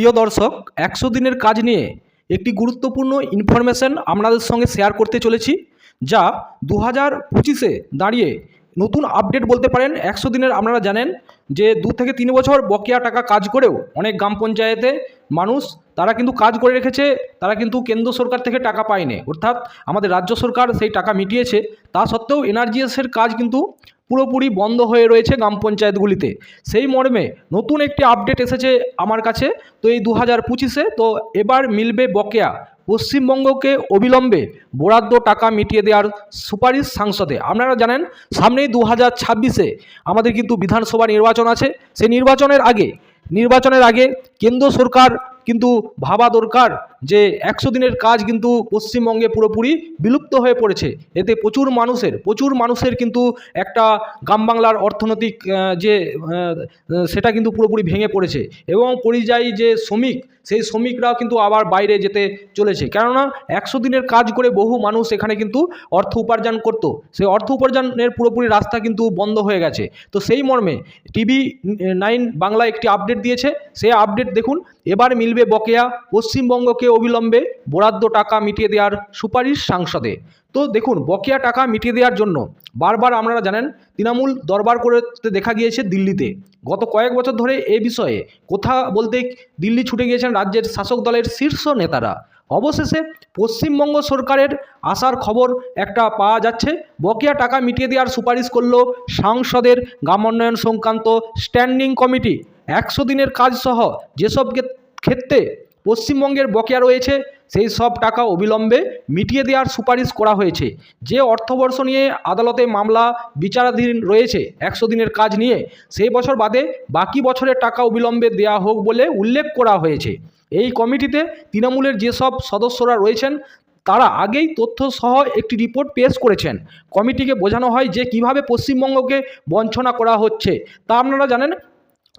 প্রিয় দর্শক, একশো দিনের কাজ নিয়ে একটি গুরুত্বপূর্ণ ইনফরমেশন আপনাদের সঙ্গে শেয়ার করতে চলেছি, যা দু হাজার পঁচিশে দাঁড়িয়ে নতুন আপডেট বলতে পারেন। একশো দিনের আপনারা জানেন যে দু থেকে তিন বছর বকেয়া টাকা কাজ করেও অনেক গ্রাম পঞ্চায়েতে মানুষ, তারা কিন্তু কাজ করে রেখেছে, তারা কিন্তু কেন্দ্র সরকার থেকে টাকা পায়নি। অর্থাৎ আমাদের রাজ্য সরকার সেই টাকা মিটিয়েছে, তা সত্ত্বেও এনআরজিএসের কাজ কিন্তু পুরোপুরি বন্ধ হয়ে রয়েছে গ্রাম পঞ্চায়েতগুলিতে। সেই মর্মে নতুন একটি আপডেট এসেছে আমার কাছে, তো এই দু হাজার পঁচিশে, তো এবার মিলবে বকেয়া। পশ্চিমবঙ্গকে অবিলম্বে বরাদ্দ টাকা মিটিয়ে দেওয়ার সুপারিশ সাংসদে। আপনারা জানেন, সামনেই দু হাজার ছাব্বিশে আমাদের কিন্তু বিধানসভা নির্বাচন আছে। সেই নির্বাচনের আগে নির্বাচনের আগে কেন্দ্র সরকার কিন্তু ভাবা দরকার যে একশো দিনের কাজ কিন্তু পশ্চিমবঙ্গে পুরোপুরি বিলুপ্ত হয়ে পড়েছে। এতে প্রচুর মানুষের প্রচুর মানুষের কিন্তু একটা গ্রাম বাংলার অর্থনৈতিক যে সেটা কিন্তু পুরোপুরি ভেঙে পড়েছে। এবং পরিযায়ী যে শ্রমিক, সেই শ্রমিকরাও কিন্তু আবার বাইরে যেতে চলেছে। কেননা একশো দিনের কাজ করে বহু মানুষ এখানে কিন্তু অর্থ উপার্জন করত। সেই অর্থ উপার্জনের পুরোপুরি রাস্তা কিন্তু বন্ধ হয়ে গেছে। তো সেই মর্মে টিভি নাইন বাংলা একটি আপডেট দিয়েছে। সেই আপডেট দেখুন। এবার মিলবে বকেয়া। পশ্চিমবঙ্গকে অবিলম্বে বরাদ্দ টাকা মিটিয়ে দেওয়ার সুপারিশ সাংসদে। তো দেখুন, বকেয়া টাকা মিটিয়ে দেওয়ার জন্য বারবার আপনারা জানেন, তৃণমূল দরবার করতে দেখা গিয়েছে দিল্লিতে। গত কয়েক বছর ধরে এ বিষয়ে কথা বলতে দিল্লি ছুটে গিয়েছেন রাজ্যের শাসক দলের শীর্ষ নেতারা। অবশেষে পশ্চিমবঙ্গ সরকারের আসার খবর একটা পাওয়া যাচ্ছে। বকেয়া টাকা মিটিয়ে দেওয়ার সুপারিশ করল সাংসদের গ্রামোন্নয়ন সংক্রান্ত স্ট্যান্ডিং কমিটি। একশো দিনের কাজ সহ যেসব ক্ষেত্রে পশ্চিমবঙ্গের বকেয়া রয়েছে, সেই সব টাকা অবিলম্বে মিটিয়ে দেওয়ার সুপারিশ করা হয়েছে। যে অর্থবর্ষ নিয়ে আদালতে মামলা বিচারাধীন রয়েছে, একশো দিনের কাজ নিয়ে, সেই বছর বাদে বাকি বছরের টাকা অবিলম্বে দেওয়া হোক বলে উল্লেখ করা হয়েছে। এই কমিটিতে তৃণমূলের যেসব সদস্যরা রয়েছেন, তারা আগেই তথ্য সহ একটি রিপোর্ট পেশ করেছেন। কমিটিকে বোঝানো হয় যে কীভাবে পশ্চিমবঙ্গকে বঞ্চনা করা হচ্ছে। তা আপনারা জানেন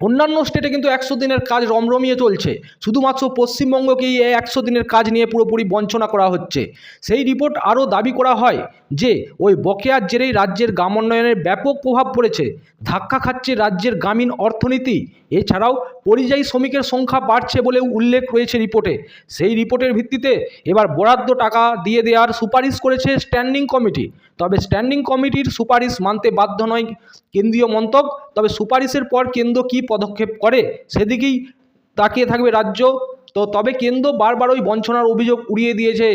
অন্যান্য স্টেটে কিন্তু একশো দিনের কাজ রমরমিয়ে চলছে। শুধুমাত্র পশ্চিমবঙ্গকেই এই একশো দিনের কাজ নিয়ে পুরোপুরি বঞ্চনা করা হচ্ছে। সেই রিপোর্ট আরও দাবি করা হয় যে, ওই বকেয়ার জেরেই রাজ্যের গ্রাম উন্নয়নের ব্যাপক প্রভাব পড়েছে। ধাক্কা খাচ্ছে রাজ্যের গ্রামীণ অর্থনীতি। এছাড়াও পরিযায়ী শ্রমিকের সংখ্যা বাড়ছে বলেও উল্লেখ রয়েছে রিপোর্টে সেই রিপোর্টের ভিত্তিতে এবার বরাদ্দ টাকা দিয়ে দেওয়ার সুপারিশ করেছে স্ট্যান্ডিং কমিটি তবে স্ট্যান্ডিং কমিটির সুপারিশ মানতে বাধ্য নয় কেন্দ্রীয় মন্তব্য তবে সুপারিশের পর কেন্দ্র কী পদক্ষেপ করে, সেদিকেই তাকিয়ে থাকবে রাজ্য। তো তবে কেন্দ্র বারবার ওই বঞ্চনার অভিযোগ উড়িয়ে দিয়েছে।